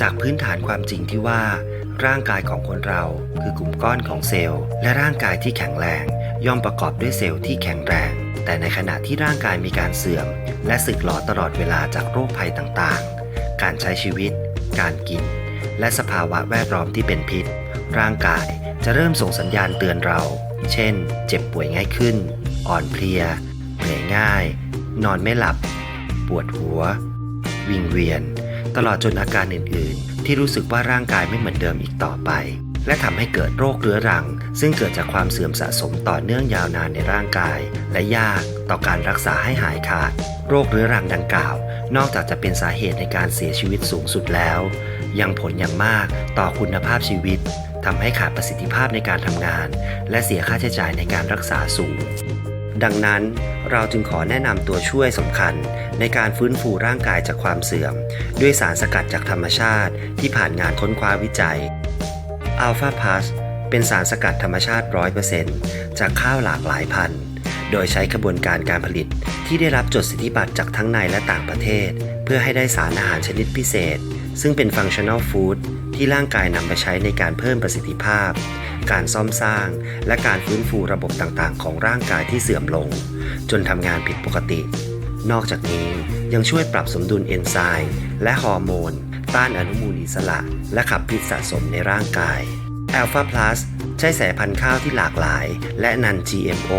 จากพื้นฐานความจริงที่ว่า ร่างกายของคนเราคือกลุ่มก้อนของเซลล์ และร่างกายที่แข็งแรง ย่อมประกอบด้วยเซลล์ที่แข็งแรง แต่ในขณะที่ร่างกายมีการเสื่อม และสึกหรอตลอดเวลาจากโรคภัยต่างๆ การใช้ชีวิต การกิน และสภาวะแวดล้อมที่เป็นพิษ ร่างกายจะเริ่มส่งสัญญาณเตือนเรา เช่น เจ็บป่วยง่ายขึ้น อ่อนเพลีย เหนื่อยง่าย นอนไม่หลับ ปวดหัว วิงเวียน ตลอดจนอาการอื่น ๆ ที่รู้สึกว่าร่างกายไม่เหมือนเดิมอีกต่อไป และทำให้เกิดโรคเรื้อรัง ซึ่งเกิดจากความเสื่อมสะสมต่อเนื่องยาวนานในร่างกาย และยากต่อการรักษาให้หายขาด โรคเรื้อรังดังกล่าว นอกจากจะเป็นสาเหตุในการเสียชีวิตสูงสุดแล้ว ยังผลอย่างมากต่อคุณภาพชีวิตทำให้ขาดประสิทธิภาพในการทำงาน และเสียค่าใช้จ่ายในการรักษาสูง ดังนั้นเราจึงขอแนะนำตัวช่วยสำคัญในการฟื้นฟูร่างกายจากความเสื่อม ด้วยสารสกัดจากธรรมชาติที่ผ่านงานค้นคว้าวิจัย Alpha Plus เป็นสารสกัดธรรมชาติ 100%จากข้าวหลากหลายพันธุ์ โดยใช้กระบวนการการผลิตที่ได้รับจดสิทธิบัตรจากทั้งในและต่างประเทศ เพื่อให้ได้สารอาหารชนิดพิเศษ ซึ่งเป็น functional food ที่ร่างกายนำไปใช้ในการเพิ่มประสิทธิภาพ การซ่อมสร้าง และการฟื้นฟูระบบต่างๆ ของร่างกายที่เสื่อมลง จนทำงานผิดปกติ นอกจากนี้ยังช่วยปรับสมดุลเอนไซม์และฮอร์โมน ต้านอนุมูลอิสระ และขับพิษสะสมในร่างกาย Alpha Plus ใช้สายพันธุ์ข้าวที่หลากหลาย และนัน GMO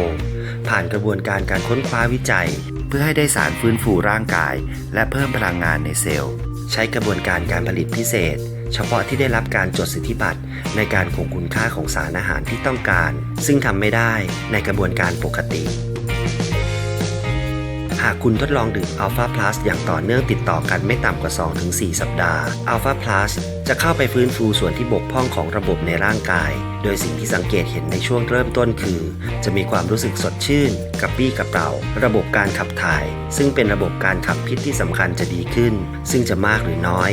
ผ่านกระบวนการการค้นคว้าวิจัย เพื่อให้ได้สารฟื้นฟูร่างกาย และเพิ่มพลังงานในเซลล์ ใช้กระบวนการการผลิตพิเศษ เฉพาะที่ได้รับการจดสิทธิบัตรในการคงคุณค่าของสารอาหารที่ต้องการ ซึ่งทำไม่ได้ในกระบวนการปกติากคุณทดลองดื่ม Alpha Plus อย่างต่อเนื่องติดต่อกันไม่ต่ำกว่า 2-4 สัปดาห์ Alpha Plus จะเข้าไปฟื้นฟูส่วนที่บกพร่องของระบบในร่างกาย โดยสิ่งที่สังเกตเห็นในช่วงเริ่มต้นคือ จะมีความรู้สึกสดชื่นกระปี้กระเปร่าระบบการขับถ่าย ซึ่งเป็นระบบการขับพิษที่สำคัญจะดีขึ้น ซึ่งจะมากหรือน้อย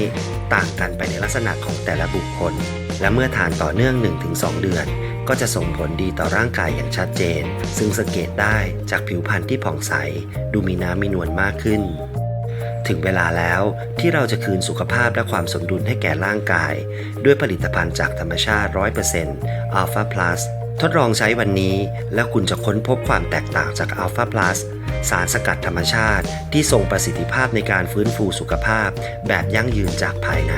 ต่างกันไปในลักษณะของแต่ละบุคคล และเมื่อทานต่อเนื่อง 1-2 เดือน ก็จะส่งผลดีต่อร่างกายอย่างชัดเจน ซึ่งสังเกตได้จากผิวพรรณที่ผ่องใส ดูมีน้ำมีนวลมากขึ้น ถึงเวลาแล้วที่เราจะคืนสุขภาพและความสมดุลให้แก่ร่างกาย ด้วยผลิตภัณฑ์จากธรรมชาติ 100% Alpha Plus ทดลองใช้วันนี้ แล้วคุณจะค้นพบความแตกต่างจาก Alpha Plus สารสกัดธรรมชาติที่ทรงประสิทธิภาพในการฟื้นฟูสุขภาพแบบยั่งยืนจากภายใน